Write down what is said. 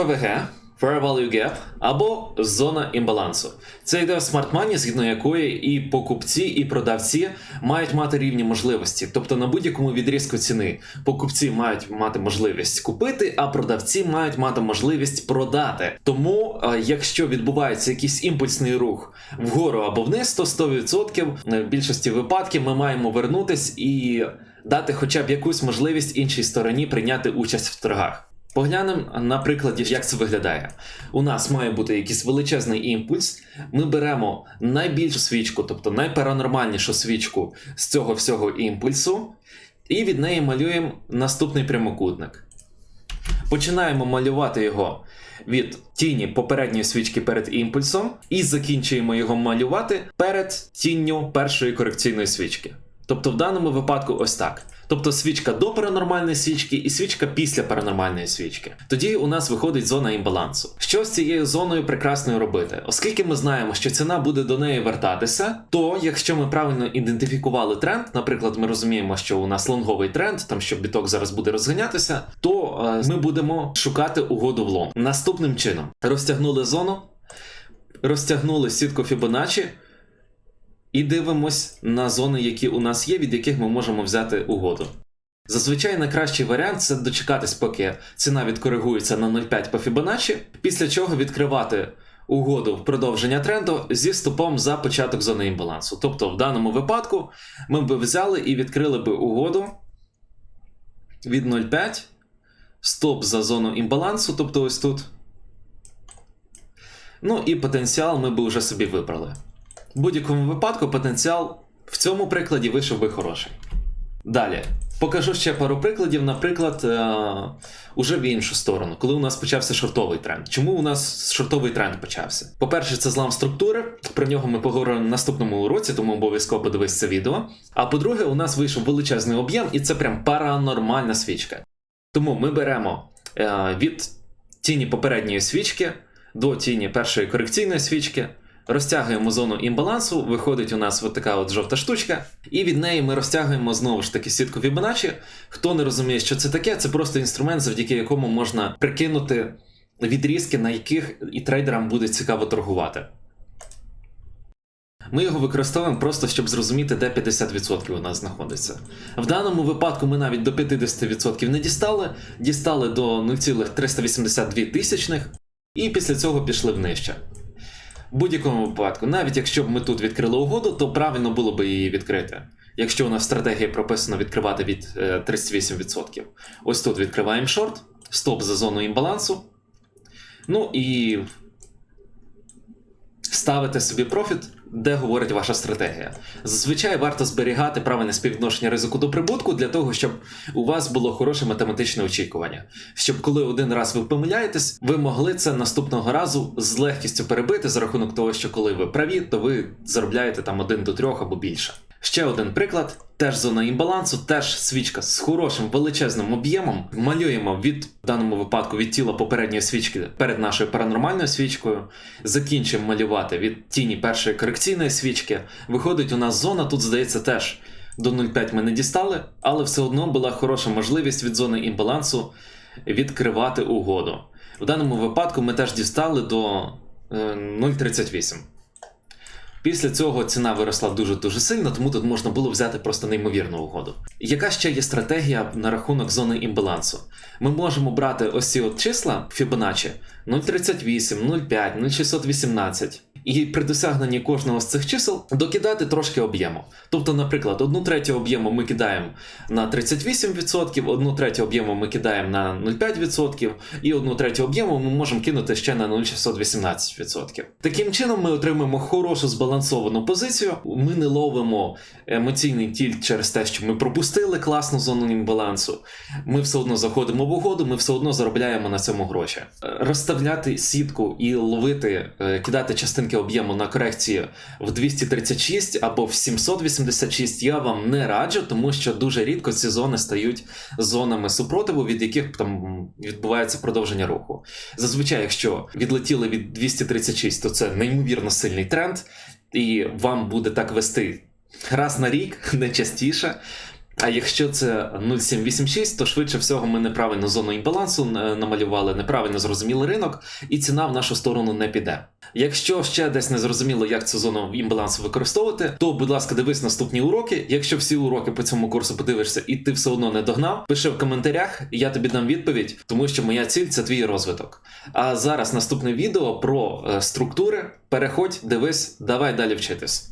ФВГ Fair Value Gap або зона імбалансу. Це ідея Smart Money, згідно якої і покупці, і продавці мають мати рівні можливості. Тобто на будь-якому відрізку ціни покупці мають мати можливість купити, а продавці мають мати можливість продати. Тому, е, якщо відбувається якийсь імпульсний рух вгору або вниз, то 100% в більшості випадків ми маємо вернутись і дати хоча б якусь можливість іншій стороні прийняти участь в торгах. Поглянемо на прикладі, як це виглядає. У нас має бути якийсь величезний імпульс. Ми беремо найбільшу свічку, тобто найпаранормальнішу свічку з цього всього імпульсу, і від неї малюємо наступний прямокутник. Починаємо малювати його від тіні попередньої свічки перед імпульсом, і закінчуємо його малювати перед тінню першої корекційної свічки. Тобто в даному випадку ось так. Тобто свічка до паранормальної свічки і свічка після паранормальної свічки. Тоді у нас виходить зона імбалансу. Що з цією зоною прекрасною робити? Оскільки ми знаємо, що ціна буде до неї вертатися, то якщо ми правильно ідентифікували тренд, наприклад, ми розуміємо, що у нас лонговий тренд, там що біток зараз буде розганятися, то е, ми будемо шукати угоду в лонг. Наступним чином розтягнули зону, розтягнули сітку Fibonacci, і дивимось на зони, які у нас є, від яких ми можемо взяти угоду. Зазвичай найкращий варіант це дочекатись, поки ціна відкоригується на 0,5 по Fibonacci, після чого відкривати угоду продовження тренду зі стопом за початок зони імбалансу. Тобто, в даному випадку ми б взяли і відкрили би угоду від 0,5, стоп за зону імбалансу, тобто ось тут. Ну і потенціал ми б вже собі вибрали. В будь-якому випадку потенціал в цьому прикладі вийшов би хороший. Далі. Покажу ще пару прикладів, наприклад, е- уже в іншу сторону, коли у нас почався шортовий тренд. Чому у нас шортовий тренд почався? По-перше, це злам структури. Про нього ми поговоримо в наступному уроці, тому обов'язково подивись це відео. А по-друге, у нас вийшов величезний об'єм, і це прям паранормальна свічка. Тому ми беремо е- від тіні попередньої свічки до тіні першої корекційної свічки. Розтягуємо зону імбалансу, виходить у нас от така от жовта штучка, і від неї ми розтягуємо знову ж таки сітку Fibonacci. Хто не розуміє, що це таке, це просто інструмент, завдяки якому можна прикинути відрізки, на яких і трейдерам буде цікаво торгувати. Ми його використовуємо просто, щоб зрозуміти, де 50% у нас знаходиться. В даному випадку ми навіть до 50% не дістали, дістали до 0,382 тисячних, і після цього пішли внижче. В будь-якому випадку, навіть якщо б ми тут відкрили угоду, то правильно було б її відкрити. Якщо у нас в стратегії прописано відкривати від е, 38%. Ось тут відкриваємо шорт, стоп за зоною імбалансу. Ну і ставите собі профіт, де говорить ваша стратегія. Зазвичай варто зберігати правильне співвідношення ризику до прибутку для того, щоб у вас було хороше математичне очікування. Щоб коли один раз ви помиляєтесь, ви могли це наступного разу з легкістю перебити за рахунок того, що коли ви праві, то ви заробляєте там 1 до 3 або більше. Ще один приклад. Теж зона імбалансу, теж свічка з хорошим величезним об'ємом. Малюємо від в даному випадку від тіла попередньої свічки перед нашою паранормальною свічкою. Закінчимо малювати від тіні першої корекційної свічки. Виходить, у нас зона, тут здається, теж до 0,5 ми не дістали, але все одно була хороша можливість від зони імбалансу відкривати угоду. В даному випадку ми теж дістали до е, 0,38. Після цього ціна виросла дуже-дуже сильно, тому тут можна було взяти просто неймовірну угоду. Яка ще є стратегія на рахунок зони імбалансу? Ми можемо брати ось ці от числа Fibonacci 0,38, 0,5, 0,618. І при досягненні кожного з цих чисел докидати трошки об'єму. Тобто, наприклад, одну третю об'єму ми кидаємо на 38%, одну третю об'єму ми кидаємо на 0,5%, і одну третю об'єму ми можемо кинути ще на 0,618%. Таким чином ми отримаємо хорошу збалансовану позицію. Ми не ловимо емоційний тільт через те, що ми пропустили класну зону імбалансу. Ми все одно заходимо в угоду, ми все одно заробляємо на цьому гроші. Е, Розставляти сітку і ловити, е, кидати частинки об'єму на корекції в 236 або в 786 я вам не раджу, тому що дуже рідко ці зони стають зонами супротиву, від яких там відбувається продовження руху. Зазвичай, якщо відлетіли від 236, то це неймовірно сильний тренд, і вам буде так вести раз на рік, не частіше. А якщо це 0,786, то швидше всього ми неправильну зону імбалансу е, намалювали, неправильно зрозуміли ринок, і ціна в нашу сторону не піде. Якщо ще десь не зрозуміло, як цю зону імбалансу використовувати, то будь ласка, дивись наступні уроки. Якщо всі уроки по цьому курсу подивишся і ти все одно не догнав, пиши в коментарях, я тобі дам відповідь, тому що моя ціль це твій розвиток. А зараз наступне відео про е, структури. Переходь, дивись, давай далі вчитись.